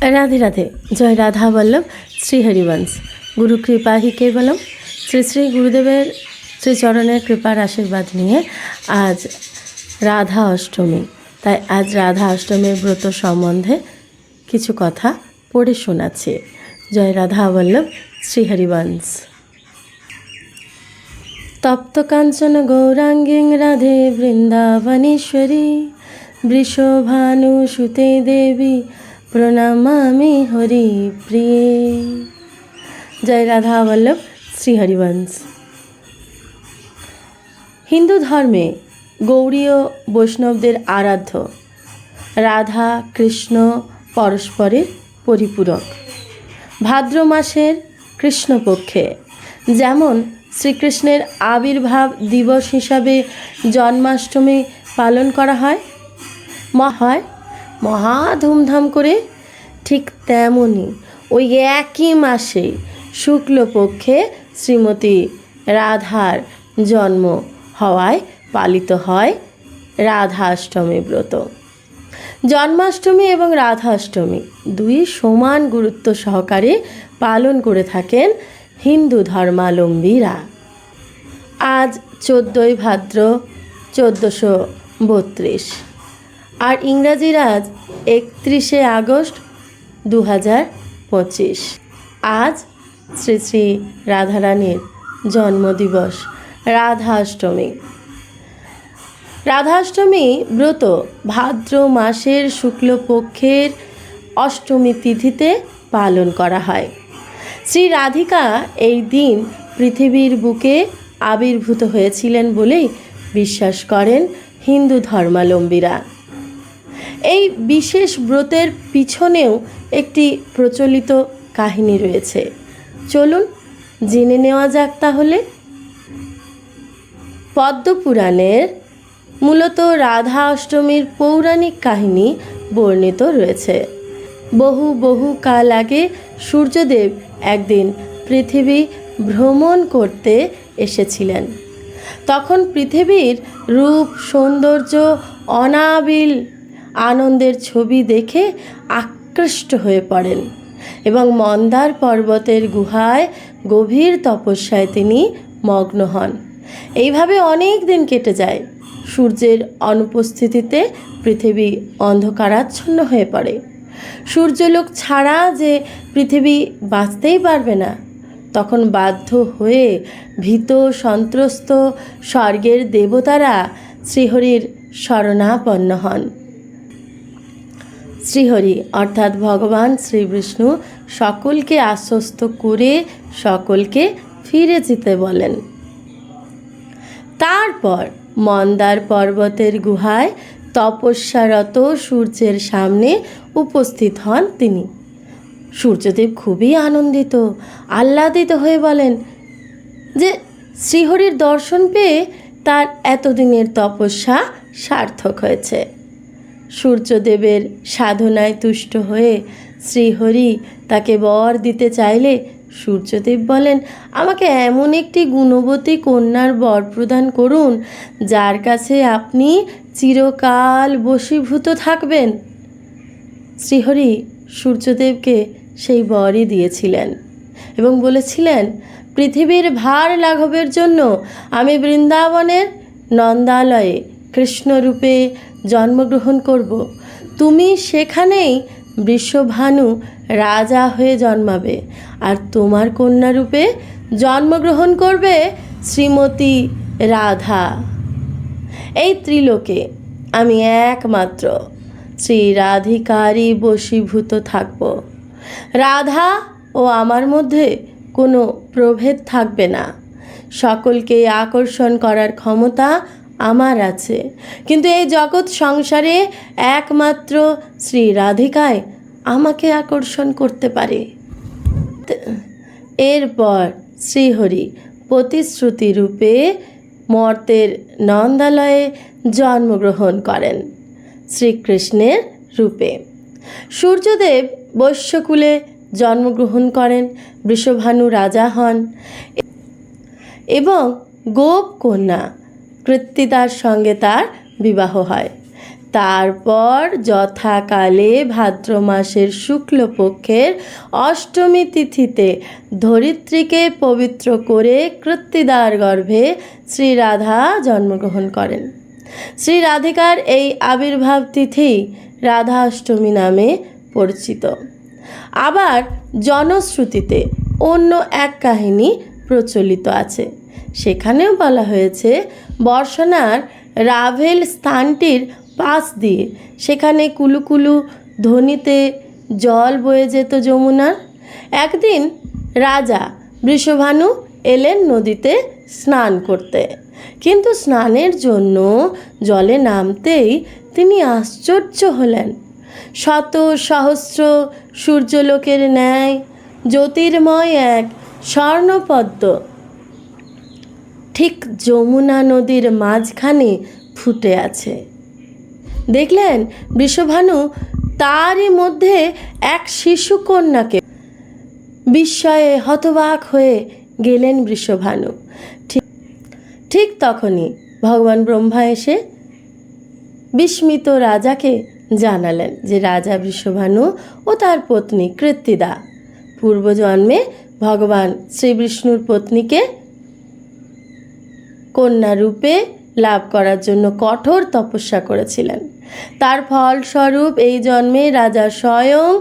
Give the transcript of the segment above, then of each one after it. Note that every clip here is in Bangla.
রাধে রাধে। জয় রাধা বল্লভ, শ্রী হরিবংশ। গুরু কৃপা হি কেবলম। শ্রী শ্রী গুরুদেবের শ্রীচরণের কৃপার আশীর্বাদ নিয়ে আজ রাধা অষ্টমী। তাই আজ রাধা অষ্টমীর ব্রত সম্বন্ধে কিছু কথা পড়ে শোনাচ্ছি। জয় রাধা বল্লভ, শ্রী হরিবংশ। তপ্তকাঞ্চন গৌরাঙ্গীং রাধে বৃন্দাবনেশ্বরী। বৃষভানুসুতে দেবী প্রণমামি হরি প্রিয়ে। জয় রাধা বল্লভ, শ্রী হরিবংশ। হিন্দু ধর্মে গৌড়ীয় বৈষ্ণবদের আরাধ্য, রাধা, কৃষ্ণ, পরস্পরের পরিপূরক। ভাদ্র মাসের কৃষ্ণপক্ষে যেমন শ্রীকৃষ্ণের আবির্ভাব দিবস হিসাবে জন্মাষ্টমী পালন করা হয় মা হয় মহা ধুমধাম করে ঠিক তেমনই ওই একই মাসে শুক্লপক্ষে শ্রীমতী রাধার জন্ম হওয়ায় পালিত হয় রাধাষ্টমী ব্রত। জন্মাষ্টমী এবং রাধাষ্টমী দুই সমান গুরুত্ব সহকারে পালন করে থাকেন হিন্দু ধর্মাবলম্বীরা আজ চোদ্দোই ভাদ্র চোদ্দোশো বত্রিশ। আর ইংরাজির আজ একত্রিশে আগস্ট দু হাজার পঁচিশ। আজ শ্রী শ্রী রাধারানীর জন্মদিবস, রাধাষ্টমী। রাধাষ্টমী ব্রত ভাদ্র মাসের শুক্লপক্ষের অষ্টমী তিথিতে পালন করা হয়। শ্রী রাধিকা এই দিন পৃথিবীর বুকে আবির্ভূত হয়েছিলেন বলেই বিশ্বাস করেন হিন্দু ধর্মাবলম্বীরা এই বিশেষ ব্রতের পিছনেও একটি প্রচলিত কাহিনী রয়েছে। চলুন জেনে নেওয়া যাক তাহলে। পদ্মপুরাণের মূলত রাধা অষ্টমীর পৌরাণিক কাহিনী বর্ণিত রয়েছে। বহু বহু কাল আগে সূর্যদেব একদিন পৃথিবী ভ্রমণ করতে এসেছিলেন। তখন পৃথিবীর রূপ, সৌন্দর্য অনাবিল আনন্দের ছবি দেখে আকৃষ্ট হয়ে পড়েন এবং মন্দার পর্বতের গুহায় গভীর তপস্যায় তিনি মগ্ন হন। এইভাবে অনেক দিন কেটে যায়। সূর্যের অনুপস্থিতিতে পৃথিবী অন্ধকারাচ্ছন্ন হয়ে পড়ে। সূর্যলোক ছাড়া যে পৃথিবী বাঁচতেই পারবে না, তখন বাধ্য হয়ে ভীত, সন্ত্রস্ত স্বর্গের দেবতারা শ্রীহরির শরণাপন্ন হন। শ্রীহরি, অর্থাৎ ভগবান শ্রীবিষ্ণু সকলকে আশ্বস্ত করে সকলকে ফিরে যেতে বলেন। তারপর মন্দার পর্বতের গুহায় তপস্যারত সূর্যের সামনে উপস্থিত হন তিনি। সূর্যদেব খুবই আনন্দিত, আহ্লাদিত হয়ে বলেন যে, শ্রীহরির দর্শন পেয়ে তার এতদিনের তপস্যা সার্থক হয়েছে। সূর্যদেবের সাধনায় তুষ্ট হয়ে শ্রীহরি তাকে বর দিতে চাইলে সূর্যদেব বলেন, আমাকে এমন একটি গুণবতী কন্যার বর প্রদান করুন, যার কাছে আপনি চিরকাল বশীভূত থাকবেন। শ্রীহরি সূর্যদেবকে সেই বরই দিয়েছিলেন এবং বলেছিলেন, পৃথিবীর ভার লাঘবের জন্য আমি বৃন্দাবনের নন্দালয়ে কৃষ্ণরূপে জন্মগ্রহণ করব। তুমি সেখানেই বৃষভানু রাজা হয়ে জন্মাবে। আর তোমার কন্যারূপে জন্মগ্রহণ করবে শ্রীমতী রাধা। এই ত্রিলোকে আমি একমাত্র শ্রী রাধিকারই বশীভূত থাকব। রাধা ও আমার মধ্যে কোনো প্রভেদ থাকবে না। সকলকে আকর্ষণ করার ক্ষমতা আমার আছে। কিন্তু এই জগৎ সংসারে একমাত্র শ্রী রাধিকায় আমাকে আকর্ষণ করতে পারে। এরপর শ্রীহরি প্রতিশ্রুতি রূপে মর্তের নন্দালয়ে জন্মগ্রহণ করেন শ্রীকৃষ্ণের রূপে। সূর্যদেব বৈশ্যকুলে জন্মগ্রহণ করেন, বৃষভানু রাজা হন এবং গোপ কন্যা কৃত্তিদার সঙ্গে তার বিবাহ হয়। তারপর যথাকালে ভাদ্র মাসের শুক্লপক্ষের অষ্টমী তিথিতে ধরিত্রীকে পবিত্র করে কৃত্তিদার গর্ভে শ্রী রাধা জন্মগ্রহণ করেন। শ্রী রাধিকার এই আবির্ভাব তিথি রাধা অষ্টমী নামে পরিচিত। আবার জনশ্রুতিতে অন্য এক কাহিনী প্রচলিত আছে। সেখানেও বলা হয়েছে, বর্ষনার রাভেল স্থানটির পাশ দিয়ে। সেখানে কুলুকুলু ধ্বনিতে জল বয়ে যেত যমুনার। একদিন রাজা বৃষভানু এলেন নদীতে স্নান করতে। কিন্তু স্নানের জন্য জলে নামতেই তিনি আশ্চর্য হলেন। শত সহস্র সূর্যলোকের ন্যায়, জ্যোতির্ময় এক স্বর্ণপদ্ম ঠিক যমুনা নদীর মাঝখানে ফুটে আছে। দেখলেন বৃষভানু তারই মধ্যে এক শিশু কন্যাকে বিস্ময়ে হতবাক হয়ে গেলেন বৃষভানু ঠিক ঠিক তখনই ভগবান ব্রহ্মা এসে বিস্মিত রাজাকে জানালেন যে, রাজা বৃষভানু ও তার পত্নী কৃত্তিদা, পূর্বজন্মে ভগবান শ্রীবিষ্ণুর পত্নীকে কন্যা রূপে লাভ করার জন্য কঠোর তপস্যা করেছিলেন। তার ফলস্বরূপ এই জন্মে রাজা স্বয়ং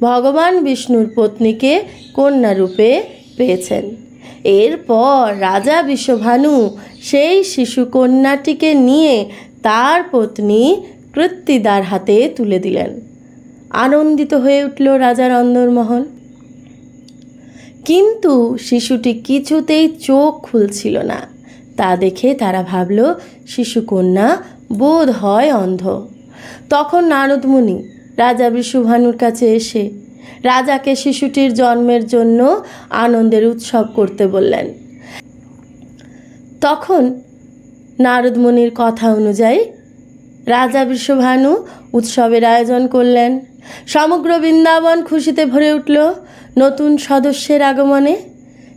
ভগবান বিষ্ণুর পত্নীকে কন্যা রূপে পেয়েছেন। এরপর রাজা বিশ্বভানু সেই শিশু কন্যাটিকে নিয়ে তার পত্নী কৃত্তিদার হাতে তুলে দিলেন। আনন্দিত হয়ে উঠল রাজার অন্দরমহল। কিন্তু শিশুটি কিছুতেই চোখ খুলছিল না। তা দেখে তারা ভাবল, শিশুকন্যা, বোধ হয় অন্ধ। তখন নারদমুনি রাজা বিশুভানুর কাছে এসে রাজাকে শিশুটির জন্মের জন্য আনন্দের উৎসব করতে বললেন। তখন নারদমুনির কথা অনুযায়ী রাজা বিশ্বভানু উৎসবের আয়োজন করলেন। সমগ্র বৃন্দাবন খুশিতে ভরে উঠল। নতুন সদস্যের আগমনে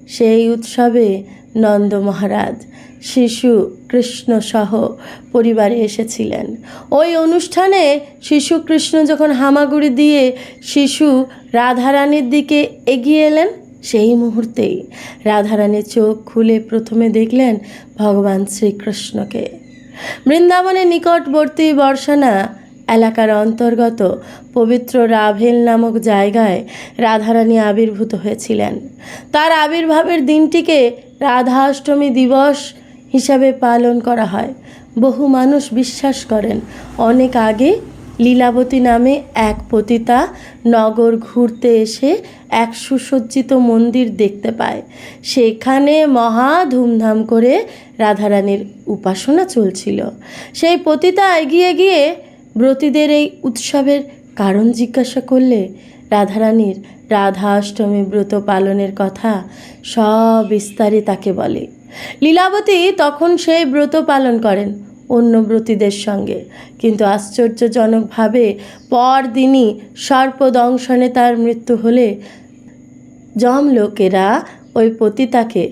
সেই উৎসবে নন্দ মহারাজ, শিশু কৃষ্ণ সহ পরিবারে এসেছিলেন। ওই অনুষ্ঠানে শিশু কৃষ্ণ যখন হামাগুড়ি দিয়ে শিশু রাধারানীর দিকে এগিয়ে এলেন, সেই মুহূর্তেই রাধারানীর চোখ খুলে প্রথমে দেখলেন ভগবান শ্রীকৃষ্ণকে। বৃন্দাবনের নিকটবর্তী বর্ষানা এলাকার অন্তর্গত পবিত্র রাভেল নামক জায়গায় রাধারানী আবির্ভূত হয়েছিলেন। তার আবির্ভাবের দিনটিকে রাধা অষ্টমী দিবস হিসাবে পালন করা হয়। বহু মানুষ বিশ্বাস করেন, অনেক আগে লীলাবতী নামে এক পতিতা নগর ঘুরতে এসে এক সুসজ্জিত মন্দির দেখতে পায়। সেখানে মহা ধুমধাম করে রাধারানীর উপাসনা চলছিল। সেই পতিতা এগিয়ে গিয়ে ব্রতীদের এই উৎসবের কারণ জিজ্ঞাসা করলে রাধারানীর রাধা অষ্টমী ব্রত পালনের কথা সব বিস্তারে তাকে বলে। লীলাবতী তখন সেই ব্রত পালন করেন অন্য ব্রতীদের সঙ্গে। কিন্তু আশ্চর্যজনকভাবে পরদিনই সর্পদংশনে তার মৃত্যু হলে যমলোকেরা ওই পতিতাকে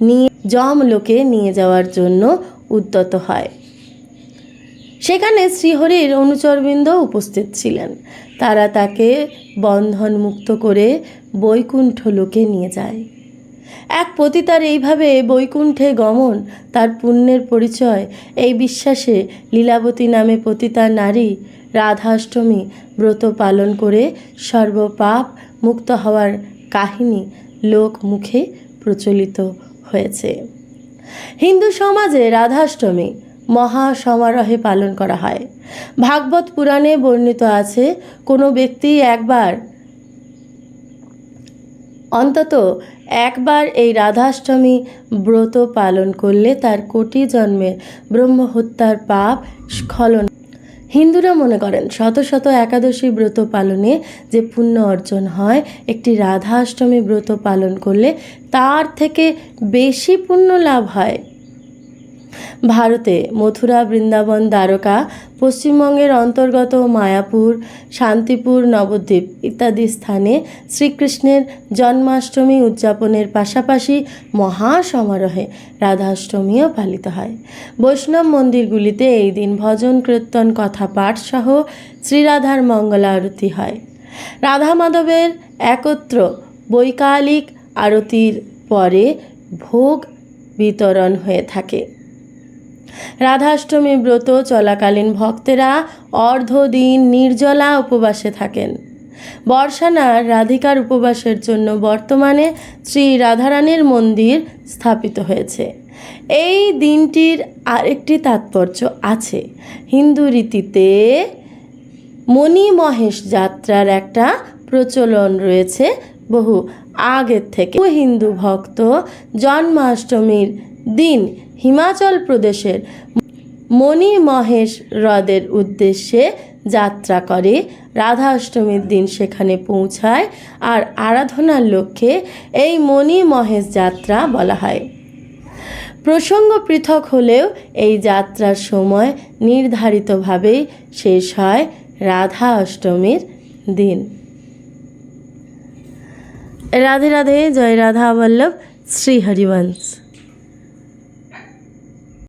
নিয়ে যমলোকে নিয়ে যাওয়ার জন্য উদ্যত হয়। সেখানে শ্রীহরির অনুচরবৃন্দ উপস্থিত ছিলেন। তারা তাকে বন্ধন মুক্ত করে বৈকুণ্ঠ লোকে নিয়ে যায়। এক পতিতার এইভাবে বৈকুণ্ঠে গমন, তার পুণ্যের পরিচয়, এই বিশ্বাসে লীলাবতী নামে পতিতা নারী রাধাষ্টমী ব্রত পালন করে সর্বপাপ মুক্ত হওয়ার কাহিনী লোক মুখে প্রচলিত হয়েছে। হিন্দু সমাজে রাধাষ্টমী মহা সমারোহে পালন করা হয়। ভাগবত পুরাণে বর্ণিত আছে, কোনো ব্যক্তি একবার, অন্তত একবার এই রাধাষ্টমী ব্রত পালন করলে তার কোটি জন্মের ব্রহ্মহত্যার পাপ স্খলন। হিন্দুরা মনে করেন, শত শত একাদশী ব্রত পালনে যে পুণ্য অর্জন হয়, একটি রাধা অষ্টমী ব্রত পালন করলে তার থেকে বেশি পুণ্য লাভ হয়। ভারতে মথুরা, বৃন্দাবন, দ্বারকা, পশ্চিমবঙ্গের অন্তর্গত মায়াপুর, শান্তিপুর, নবদ্বীপ ইত্যাদি স্থানে শ্রীকৃষ্ণের জন্মাষ্টমী উদযাপনের পাশাপাশি মহা সমারোহে রাধাষ্টমীও পালিত হয়। বৈষ্ণব মন্দিরগুলিতে এই দিন ভজন, কীর্তন কথা পাঠ সহ শ্রীরাধার মঙ্গলা আরতি হয়। রাধা মাধবের একত্র বৈকালিক আরতির পরে ভোগ বিতরণ হয়ে থাকে। রাধাষ্টমী ব্রত চলাকালীন ভক্তেরা অর্ধদিন নির্জলা উপবাসে থাকেন। বর্ষানার রাধিকার উপবাসের জন্য বর্তমানে শ্রী রাধারানীর মন্দির স্থাপিত হয়েছে। এই দিনটির আরেকটি তাৎপর্য আছে। হিন্দু রীতিতে মণি মহেশ যাত্রার একটা প্রচলন রয়েছে বহু আগের থেকে। হিন্দু ভক্ত জন্মাষ্টমীর দিন হিমাচল প্রদেশের মণি মহেশ হ্রদের উদ্দেশ্যে যাত্রা করে। রাধা অষ্টমীর দিন সেখানে পৌঁছায় আর আরাধনার লক্ষ্যে এই মণি মহেশ যাত্রা বলা হয়। প্রসঙ্গ পৃথক হলেও এই যাত্রার সময় নির্ধারিতভাবেই শেষ হয় রাধা অষ্টমীর দিন। রাধে রাধে, জয় রাধা বল্লভ, শ্রী হরিবংশ।